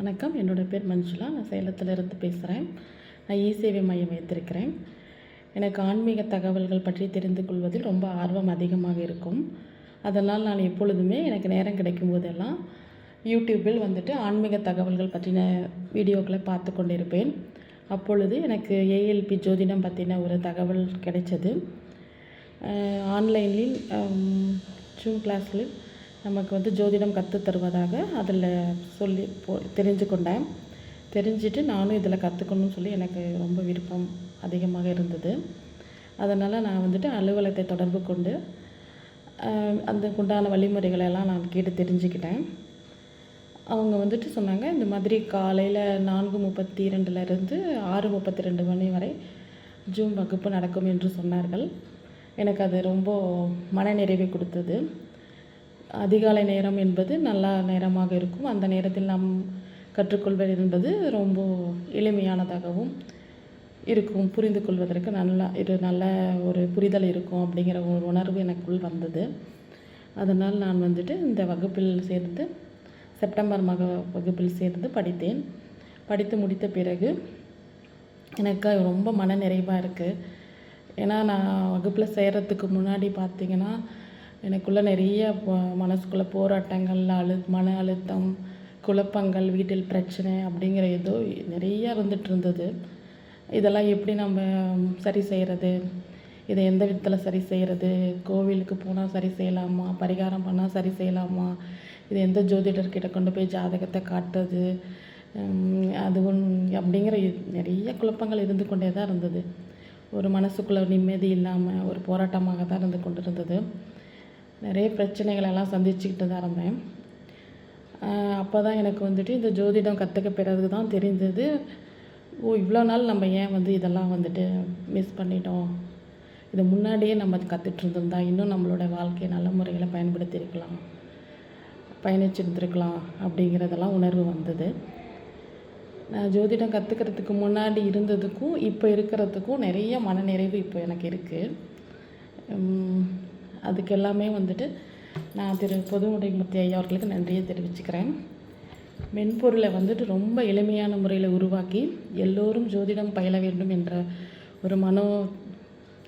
வணக்கம். என்னோட பேர் மஞ்சுளா. நான் சேலத்திலிருந்து பேசுகிறேன் நான் இ சேவை மையம் வைத்திருக்கிறேன். எனக்கு ஆன்மீக தகவல்கள் பற்றி தெரிந்து கொள்வதில் ரொம்ப ஆர்வம் அதிகமாக இருக்கும். அதனால் நான் எப்பொழுதுமே எனக்கு நேரம் கிடைக்கும் போதெல்லாம் யூடியூப்பில் வந்துட்டு ஆன்மீக தகவல்கள் பற்றின வீடியோக்களை பார்த்து கொண்டிருப்பேன். அப்பொழுது எனக்கு ஏஎல்பி ஜோதிடம் பற்றின ஒரு தகவல் கிடைச்சது. ஆன்லைனில் ஜூம் கிளாஸில் நமக்கு வந்து ஜோதிடம் கற்றுத் தருவதாக அதில் சொல்லி போ தெரிஞ்சு கொண்டேன் தெரிஞ்சுட்டு நானும் இதில் கற்றுக்கணும்னு சொல்லி எனக்கு ரொம்ப விருப்பம் அதிகமாக இருந்தது. அதனால் நான் வந்துட்டு அலுவலகத்தை தொடர்பு கொண்டு அந்த உண்டான வழிமுறைகளெல்லாம் நான் கேட்டு தெரிஞ்சுக்கிட்டேன். அவங்க வந்துட்டு சொன்னாங்க இந்த மாதிரி காலையில் நான்கு முப்பத்தி ரெண்டுலேருந்து ஆறு முப்பத்தி ரெண்டு மணி வரை ஜூம் வகுப்பு நடக்கும் என்று சொன்னார்கள். எனக்கு அது ரொம்ப மனநிறைவை கொடுத்தது. அதிகாலை நேரம் என்பது நல்ல நேரமாக இருக்கும். அந்த நேரத்தில் நாம் கற்றுக்கொள்வது என்பது ரொம்ப எளிமையானதாகவும் இருக்கும். புரிந்து கொள்வதற்கு நல்லா இது நல்ல ஒரு புரிதல் இருக்கும் அப்படிங்கிற ஒரு உணர்வு எனக்குள் வந்தது. அதனால் நான் வந்துட்டு இந்த வகுப்பில் சேர்ந்து செப்டம்பர் மக வகுப்பில் சேர்ந்து படித்தேன். படித்து முடித்த பிறகு எனக்கு ரொம்ப மன நிறைவாக இருக்குது ஏன்னா நான் வகுப்பில் சேர்கிறதுக்கு முன்னாடி பார்த்திங்கன்னா எனக்குள்ளே நிறைய மனசுக்குள்ளே போராட்டங்கள் அழு மன அழுத்தம் குழப்பங்கள் வீட்டில் பிரச்சனை அப்படிங்கிற ஏதோ நிறைய இருந்துகிட்டு இருந்தது. இதெல்லாம் எப்படி நம்ம சரி செய்கிறது இதை எந்த விதத்தில் சரி செய்கிறது கோவிலுக்கு போனால் சரி செய்யலாமா? பரிகாரம் பண்ணால் சரி செய்யலாமா? இது எந்த ஜோதிடர்கிட்ட கொண்டு போய் ஜாதகத்தை காட்டுறது? அதுவும் அப்படிங்கிற நிறைய குழப்பங்கள் இருந்து கொண்டே தான் இருந்தது. ஒரு மனசுக்குள்ளே நிம்மதி இல்லாமல் ஒரு போராட்டமாக தான் இருந்து கொண்டு இருந்தது நிறைய பிரச்சனைகளெல்லாம் சந்திச்சுக்கிட்டு தான் இருந்தேன். அப்போ தான் எனக்கு வந்துட்டு இந்த ஜோதிடம் கற்றுக்க பிறகு தான் தெரிஞ்சது ஓ இவ்வளோ நாள் நம்ம ஏன் வந்து இதெல்லாம் வந்துட்டு மிஸ் பண்ணிட்டோம்? இது முன்னாடியே நம்ம கற்றுட்டு இருந்திருந்தா இன்னும் நம்மளோட வாழ்க்கையை நல்ல முறையில் பயன்படுத்தியிருக்கலாம் பயணிச்சிருந்துருக்கலாம் அப்படிங்கிறதெல்லாம் உணர்வு வந்தது. நான் ஜோதிடம் கற்றுக்கிறதுக்கு முன்னாடி இருந்ததுக்கும் இப்போ இருக்கிறதுக்கும் நிறைய மனநிறைவு இப்போ எனக்கு இருக்குது அதுக்கு எல்லாமே வந்துட்டு நான் திரு பொதுவுடைமூர்த்தி ஐயா அவர்களுக்கு நன்றியை தெரிவிச்சுக்கிறேன். மென்பொருளை வந்துட்டு ரொம்ப எளிமையான முறையில் உருவாக்கி எல்லோரும் ஜோதிடம் பயில வேண்டும் என்ற ஒரு மனோ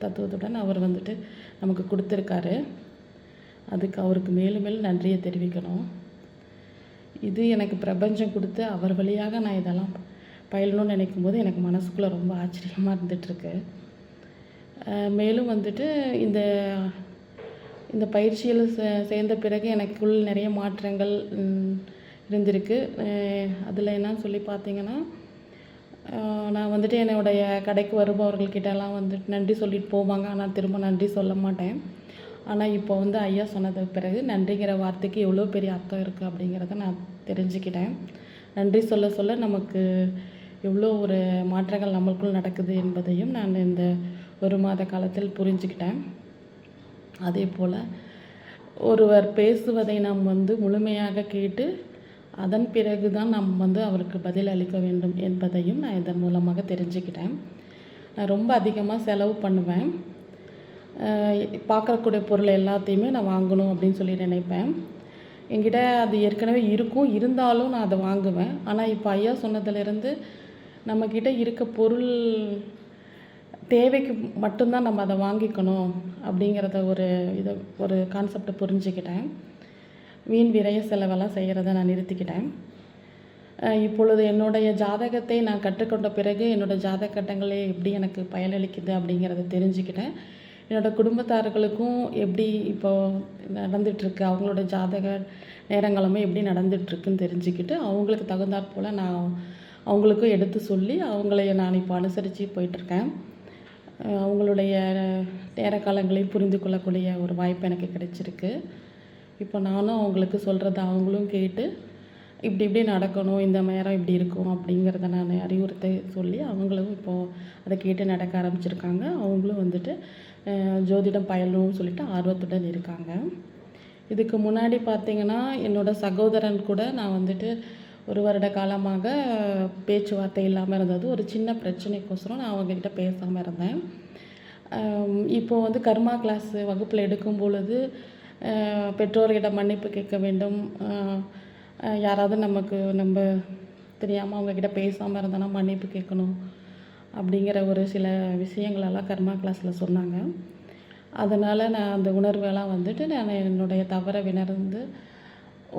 தத்துவத்துடன் அவர் வந்துட்டு நமக்கு கொடுத்துருக்காரு. அதுக்கு அவருக்கு மேலும் மேலும் நன்றியை தெரிவிக்கணும். இது எனக்கு பிரபஞ்சம் கொடுத்து அவர் வழியாக நான் இதெல்லாம் பயிலணும்னு நினைக்கும் போது எனக்கு மனசுக்குள்ளே ரொம்ப ஆச்சரியமாக இருந்துகிட்ருக்கு மேலும் வந்துட்டு இந்த இந்த பயிற்சியில் சே சேர்ந்த பிறகு எனக்குள் நிறைய மாற்றங்கள் இருந்திருக்கு. அதில் என்னன்னு சொல்லி பார்த்தீங்கன்னா நான் வந்துட்டு என்னுடைய கடைக்கு வருபவர்கள்கிட்டலாம் வந்துட்டு நன்றி சொல்லிட்டு போவாங்க. ஆனால் திரும்ப நன்றி சொல்ல மாட்டேன். ஆனால் இப்போ வந்து ஐயா சொன்னதுக்கு பிறகு நன்றிங்கிற வார்த்தைக்கு எவ்வளோ பெரிய அர்த்தம் இருக்குது அப்படிங்கிறத நான் தெரிஞ்சுக்கிட்டேன். நன்றி சொல்ல சொல்ல நமக்கு எவ்வளோ ஒரு மாற்றங்கள் நம்மளுக்குள் நடக்குது என்பதையும் நான் இந்த ஒரு மாத காலத்தில் புரிஞ்சுக்கிட்டேன். அதே போல் ஒருவர் பேசுவதை நாம் வந்து முழுமையாக கேட்டு அதன் பிறகு தான் நாம் வந்து அவருக்கு பதில் அளிக்க வேண்டும் என்பதையும் நான் இதன் மூலமாக தெரிஞ்சுக்கிட்டேன். நான் ரொம்ப அதிகமாக செலவு பண்ணுவேன். பார்க்கக்கூடிய பொருள் எல்லாத்தையுமே நான் வாங்கணும் அப்படின்னு சொல்லி நினைப்பேன். என்கிட்ட அது ஏற்கனவே இருக்கும். இருந்தாலும் நான் அதை வாங்குவேன். ஆனால் இப்போ ஐயா சொன்னதுலேருந்து நம்மக்கிட்ட இருக்க பொருள் தேவைக்கு மட்டும்தான் நம்ம அதை வாங்கிக்கணும் அப்படிங்கிறத ஒரு இதை ஒரு கான்செப்டை புரிஞ்சுக்கிட்டேன். வீண் விரைய செலவெல்லாம் செய்கிறத நான் நிறுத்திக்கிட்டேன். இப்பொழுது என்னுடைய ஜாதகத்தை நான் கற்றுக்கொண்ட பிறகு என்னோடய ஜாதக கட்டங்களே எப்படி எனக்கு பயனளிக்குது அப்படிங்கிறத தெரிஞ்சுக்கிட்டேன். என்னோடய குடும்பத்தார்களுக்கும் எப்படி இப்போது நடந்துகிட்ருக்கு அவங்களோட ஜாதக நேரங்களுமே எப்படி நடந்துகிட்ருக்குன்னு தெரிஞ்சுக்கிட்டு அவங்களுக்கு தகுந்தாற் போல் நான் அவங்களுக்கும் எடுத்து சொல்லி அவங்களைய நான் இப்போ அனுசரித்து போயிட்டுருக்கேன். அவங்களுடைய நேர காலங்களையும் புரிந்து கொள்ளக்கூடிய ஒரு வாய்ப்பு எனக்கு கிடைச்சிருக்கு. இப்போ நானும் அவங்களுக்கு சொல்கிறத அவங்களும் கேட்டு இப்படி இப்படி நடக்கணும் இந்த நேரம் இப்படி இருக்கும் அப்படிங்கிறத நான் அறிவுறுத்த சொல்லி அவங்களும் இப்போது அதை கேட்டு நடக்க ஆரம்பிச்சிருக்காங்க. அவங்களும் வந்துட்டு ஜோதிடம் பயிலணும்னு சொல்லிட்டு ஆர்வத்துடன் இருக்காங்க. இதுக்கு முன்னாடி பார்த்திங்கன்னா என்னோடய சகோதரன் கூட நான் வந்துட்டு ஒரு வருட காலமாக பேச்சுவார்த்தை இல்லாமல் இருந்தது. ஒரு சின்ன பிரச்சனைக்கோசரம் நான் அவங்கக்கிட்ட பேசாமல் இருந்தேன். இப்போது வந்து கர்மா கிளாஸ் வகுப்பில் எடுக்கும் பொழுது பெற்றோர்களிடம் மன்னிப்பு கேட்க வேண்டும். யாராவது நமக்கு நம்ம தெரியாமல் அவங்கக்கிட்ட பேசாமல் இருந்தோன்னா மன்னிப்பு கேட்கணும் அப்படிங்கிற ஒரு சில விஷயங்களெல்லாம் கர்மா கிளாஸில் சொன்னாங்க. அதனால் நான் அந்த உணர்வெல்லாம் வந்துட்டு நான் என்னுடைய தவறை விணர்ந்து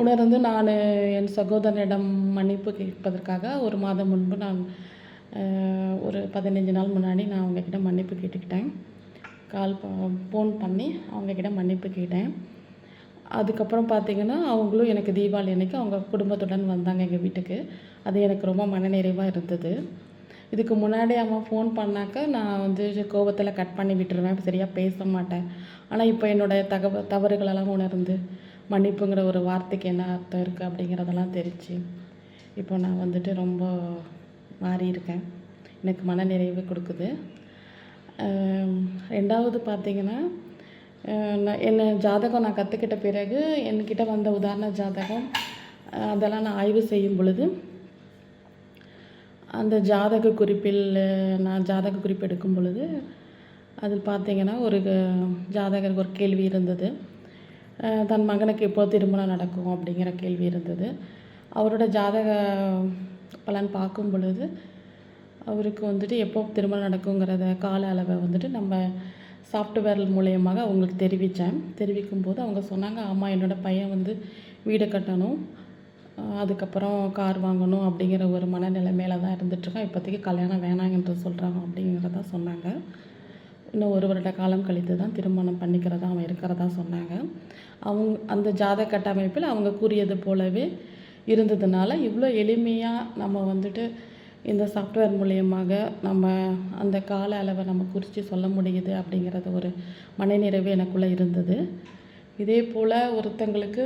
உணர்ந்து நான் என் சகோதரனிடம் மன்னிப்பு கேட்பதற்காக ஒரு மாதம் முன்பு நான் ஒரு பதினஞ்சு நாள் முன்னாடி நான் அவங்கக்கிட்ட மன்னிப்பு கேட்டுக்கிட்டேன். கால் ஃபோன் பண்ணி அவங்கக்கிட்ட மன்னிப்பு கேட்டேன். அதுக்கப்புறம் பார்த்திங்கன்னா அவங்களும் எனக்கு தீபாவளி அன்னைக்கு அவங்க குடும்பத்துடன் வந்தாங்க எங்கள் வீட்டுக்கு. அது எனக்கு ரொம்ப மனநிறைவாக இருந்தது. இதுக்கு முன்னாடி அவன் ஃபோன் பண்ணாக்க நான் வந்து கோபத்தில் கட் பண்ணி விட்டுருவேன் சரியாக பேச மாட்டேன். ஆனால் இப்போ என்னோடய தகவ தவறுகளெல்லாம் உணர்ந்து மன்னிப்புங்கிற ஒரு வார்த்தைக்கு என்ன அர்த்தம் இருக்குது அப்படிங்கிறதெல்லாம் தெரிஞ்சு இப்போ நான் வந்துட்டு ரொம்ப மாறியிருக்கேன் எனக்கு மன நிறைவு கொடுக்குது ரெண்டாவது பார்த்திங்கன்னா நான் என்ன ஜாதகம் நான் கற்றுக்கிட்ட பிறகு என்கிட்ட வந்த உதாரண ஜாதகம் அதெல்லாம் நான் ஆய்வு செய்யும் பொழுது அந்த ஜாதக குறிப்பில் நான் ஜாதக குறிப்பு எடுக்கும் பொழுது அதில் பார்த்தீங்கன்னா ஒரு க- ஜாதகருக்கு ஒரு கேள்வி இருந்தது. தன் மகனுக்கு எப்போ திருமணம் நடக்கும் அப்படிங்கிற கேள்வி இருந்தது. அவரோட ஜாதக பலன் பார்க்கும் பொழுது அவருக்கு வந்துட்டு எப்போ திருமணம் நடக்குங்கிறத கால அளவை வந்துட்டு நம்ம சாஃப்ட்வேர் மூலயமாக அவங்களுக்கு தெரிவித்தேன். தெரிவிக்கும் போது அவங்க சொன்னாங்க ஆமாம் என்னோட பையன் வந்து வீடு கட்டணும் அதுக்கப்புறம் கார் வாங்கணும் அப்படிங்கிற ஒரு மனநிலைமையில தான் இருந்துட்டுருக்கான் இப்போதைக்கு கல்யாணம் வேணாங்கன்ற சொல்கிறாங்க அப்படிங்கிறத சொன்னாங்க. இன்னும் ஒரு வருட காலம் கழித்து தான் திருமணம் பண்ணிக்கிறதா அவன் இருக்கிறதா சொன்னாங்க. அவங்க அந்த ஜாதக கட்டமைப்பில் அவங்க கூறியது போலவே இருந்ததுனால இவ்வளோ எளிமையாக நம்ம வந்துட்டு இந்த சாஃப்ட்வேர் மூலியமாக நம்ம அந்த கால அளவை நம்ம குறித்து சொல்ல முடியுது அப்படிங்கிறது ஒரு மனநிறைவு எனக்குள்ளே இருந்தது. இதே போல் ஒருத்தங்களுக்கு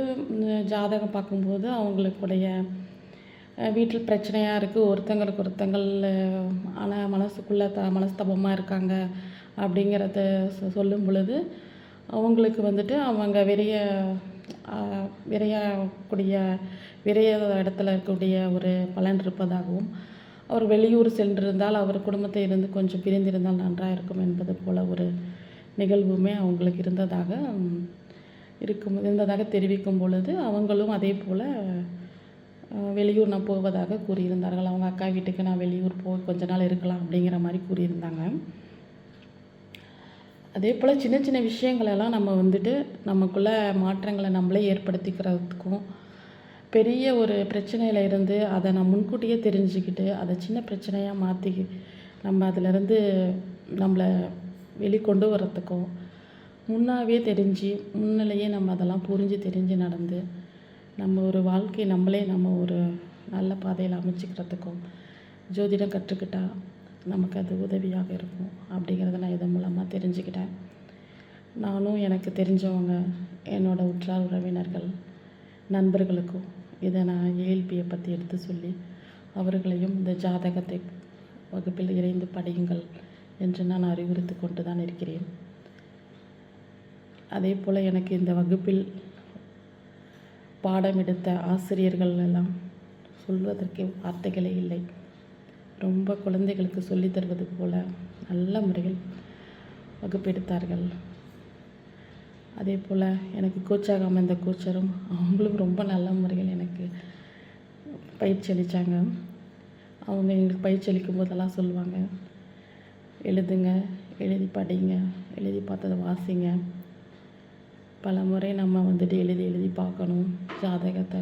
ஜாதகம் பார்க்கும்போது அவங்களுக்குடைய வீட்டில் பிரச்சனையாக இருக்குது ஒருத்தங்களுக்கு ஒருத்தங்கள் ஆனால் மனசுக்குள்ளே த மனஸ்தபமாக இருக்காங்க அப்படிங்கிறத சொ- சொல்லும் பொழுது அவங்களுக்கு வந்துட்டு அவங்க விரைய விரையக்கூடிய விரைய இடத்துல இருக்கக்கூடிய ஒரு பலன் இருப்பதாகவும் அவர் வெளியூர் சென்றிருந்தால் அவர் குடும்பத்தை இருந்து கொஞ்சம் பிரிந்திருந்தால் நன்றாக இருக்கும் என்பது போல ஒரு நிகழ்வுமே அவங்களுக்கு இருந்ததாக இருக்கும் இருந்ததாக தெரிவிக்கும் பொழுது அவங்களும் அதே போல் வெளியூர் நான் போவதாக கூறியிருந்தார்கள். அவங்க அக்கா வீட்டுக்கு நான் வெளியூர் போய் கொஞ்ச நாள் இருக்கலாம் அப்படிங்கிற மாதிரி கூறியிருந்தாங்க. அதே போல் சின்ன சின்ன விஷயங்களெல்லாம் நம்ம வந்துட்டு நமக்குள்ளே மாற்றங்களை நம்மளே ஏற்படுத்திக்கிறதுக்கும் பெரிய ஒரு பிரச்சனையில் இருந்து அதை நான் முன்கூட்டியே தெரிஞ்சுக்கிட்டு அதை சின்ன பிரச்சனையாக மாற்றி நம்ம அதிலிருந்து நம்மளை வெளிக்கொண்டு வர்றதுக்கும் முன்னாவே தெரிஞ்சு முன்னிலையே நம்ம அதெல்லாம் புரிஞ்சு தெரிஞ்சு நடந்து நம்ம ஒரு வாழ்க்கை நம்மளே நம்ம ஒரு நல்ல பாதையில் அமைச்சிக்கிறதுக்கும் ஜோதிடம் கற்றுக்கிட்டால் நமக்கு அது உதவியாக இருக்கும் அப்படிங்கிறத நான் இதன் மூலமாக தெரிஞ்சுக்கிட்டேன். நானும் எனக்கு தெரிஞ்சவங்க என்னோட உற்றார் உறவினர்கள் நண்பர்களுக்கும் இதை நான் ஏஎல்பியை பற்றி எடுத்து சொல்லி அவர்களையும் இந்த ஜாதகத்தை வகுப்பில் இணைந்து படியுங்கள் என்று நான் அறிவுறுத்தி கொண்டு தான் இருக்கிறேன். அதே போல் எனக்கு இந்த வகுப்பில் பாடம் எடுத்த ஆசிரியர்கள் எல்லாம் சொல்வதற்கு வார்த்தைகளே இல்லை. ரொம்ப குழந்தைகளுக்கு சொல்லித் தருவது போல நல்ல முறையில் வகுப்பெடுத்தார்கள். அதே போல் எனக்கு கோச்சாக அமைந்த கோச்சரும் அவங்களும் ரொம்ப நல்ல முறையில் எனக்கு பயிற்சி அளித்தாங்க அவங்க எங்களுக்கு பயிற்சி அளிக்கும் போதெல்லாம் சொல்லுவாங்க. எழுதுங்க எழுதி படிங்க எழுதி பார்த்ததை வாசிங்க. பல முறை நம்ம வந்துட்டு எழுதி எழுதி பார்க்கணும். ஜாதகத்தை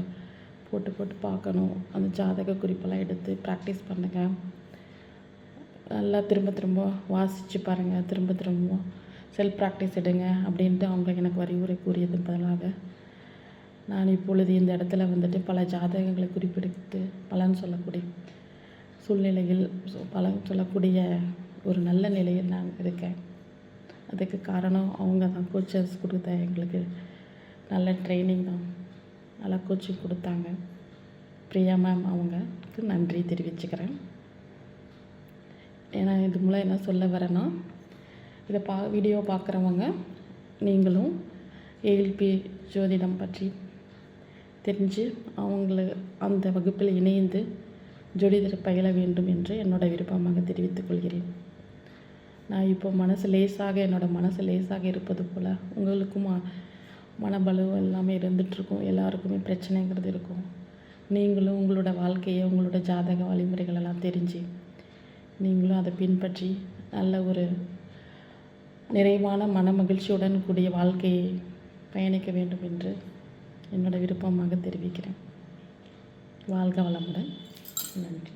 போட்டு போட்டு பார்க்கணும். அந்த ஜாதக குறிப்பெல்லாம் எடுத்து ப்ராக்டிஸ் பண்ணுங்கள் நல்லா திரும்ப திரும்ப வாசித்து பாருங்கள் திரும்ப திரும்ப செல்ஃப் ப்ராக்டிஸ் எடுங்க அப்படின்ட்டு அவங்க எனக்கு வரிவுரை கூறியது பதிலாக நான் இப்பொழுது இந்த இடத்துல வந்துட்டு பல ஜாதகங்களை குறிப்பெடுத்து பலன் சொல்லக்கூடிய சூழ்நிலையில் பலன் சொல்லக்கூடிய ஒரு நல்ல நிலையில் நான் இருக்கேன். அதுக்கு காரணம் அவங்க தான். கோச்சர்ஸ் கொடுத்த எங்களுக்கு நல்ல ட்ரைனிங் தான். நல்லா கோச்சிங் கொடுத்தாங்க. பிரியா மேம் அவங்களுக்கு நன்றி தெரிவிச்சுக்கிறேன். ஏன்னா இது மூலம் என்ன சொல்ல வரேன்னா இதை பா வீடியோ பார்க்குறவங்க நீங்களும் ஏஎல்பி ஜோதிடம் பற்றி தெரிஞ்சு அவங்கள அந்த வகுப்பில் இணைந்து ஜோதிடர் பயில வேண்டும் என்று என்னோட விருப்பமாக தெரிவித்துக் கொள்கிறேன். நான் இப்போ மனசு லேசாக என்னோடய மனசு லேசாக இருப்பது போல் உங்களுக்கும் ம- மனபலு எல்லாமே இருந்துகிட்ருக்கும் எல்லாருக்குமே பிரச்சனைங்கிறது இருக்கும். நீங்களும் உங்களோட வாழ்க்கையை உங்களோட ஜாதக வழிமுறைகள் எல்லாம் தெரிஞ்சு நீங்களும் அதை பின்பற்றி நல்ல ஒரு நிறைவான மன மகிழ்ச்சியுடன் கூடிய வாழ்க்கையை பயணிக்க வேண்டும் என்று என்னோட விருப்பமாக தெரிவிக்கிறேன். வாழ்க வளமுடன். நன்றி.